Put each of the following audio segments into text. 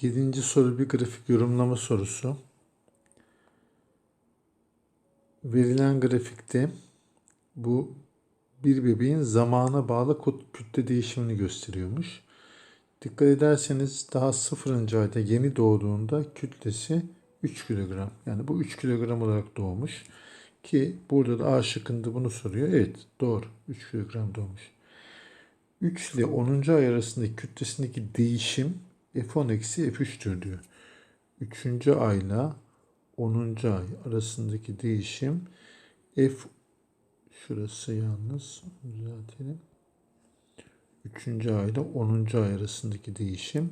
Yedinci soru bir grafik yorumlama sorusu. Verilen grafikte bu bir bebeğin zamana bağlı kütle değişimini gösteriyormuş. Dikkat ederseniz daha sıfırıncı ayda yeni doğduğunda kütlesi 3 kilogram. Yani bu 3 kilogram olarak doğmuş. Ki burada da A şıkkında bunu soruyor. Evet doğru 3 kilogram doğmuş. 3 ile 10. ay arasındaki kütlesindeki değişim F10 eksi F3'tür diyor. 3. ayla 10. ay arasındaki değişim F şurası yalnız düzeltelim. 3. ayla 10. ay arasındaki değişim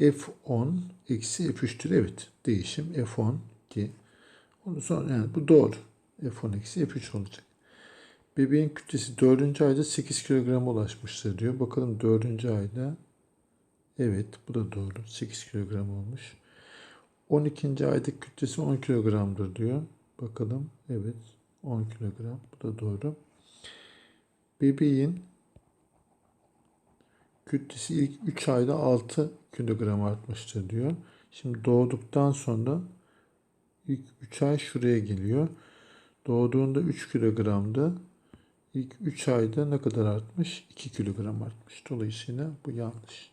F10 eksi F3'tür. Evet değişim F10 ki onu sonra yani bu doğru. F10 eksi F3 olacak. Bebeğin kütlesi 4. ayda 8 kilograma ulaşmıştır diyor. Bakalım 4. ayda evet bu da doğru. 8 kilogram olmuş. 12. ayda kütlesi 10 kilogramdır diyor. Bakalım evet 10 kilogram bu da doğru. Bebeğin kütlesi ilk 3 ayda 6 kilogram artmıştır diyor. Şimdi doğduktan sonra ilk 3 ay şuraya geliyor. Doğduğunda 3 kilogramdı. İlk 3 ayda ne kadar artmış? 2 kilogram artmış. Dolayısıyla bu yanlış.